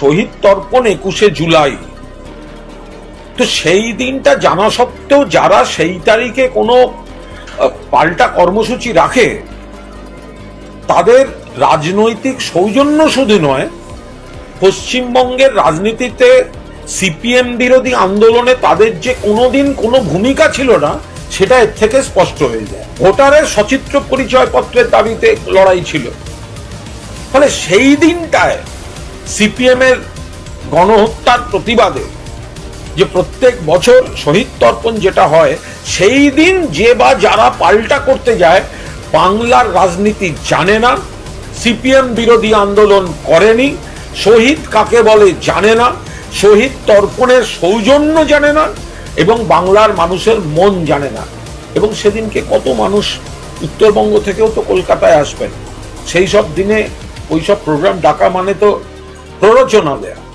শহীদ তর্পণ একুশে জুলাই। তো সেই দিনটা জানা সত্ত্বেও যারা সেই তারিখে কোনো পাল্টা কর্মসূচি রাখে, তাদের রাজনৈতিক সৌজন্য শুধু নয়, পশ্চিমবঙ্গের রাজনীতিতে সিপিএম বিরোধী আন্দোলনে তাদের যে কোনোদিন কোনো ভূমিকা ছিল না, সেটা এর থেকে স্পষ্ট হয়ে যায়। ভোটারের সচিত্র পরিচয়পত্রের দাবিতে লড়াই ছিল। ফলে সেই দিনটায় সিপিএম এর গণহত্যার প্রতিবাদে যে প্রত্যেক বছর শহীদ তর্পণ যেটা হয়, সেই দিন যে বা যারা পাল্টা করতে যায়, বাংলার রাজনীতি জানে না, সিপিএম বিরোধী আন্দোলন করেনি, শহীদ কাকে বলে জানে না, শহীদ তর্পণের সৌজন্য জানে না, এবং বাংলার মানুষের মন জানে না। এবং সেদিনকে কত মানুষ উত্তরবঙ্গ থেকেও তো কলকাতায় আসবেন। সেই সব দিনে ওই সব প্রোগ্রাম ডাকা মানে তো প্ররোচনা দেয়া।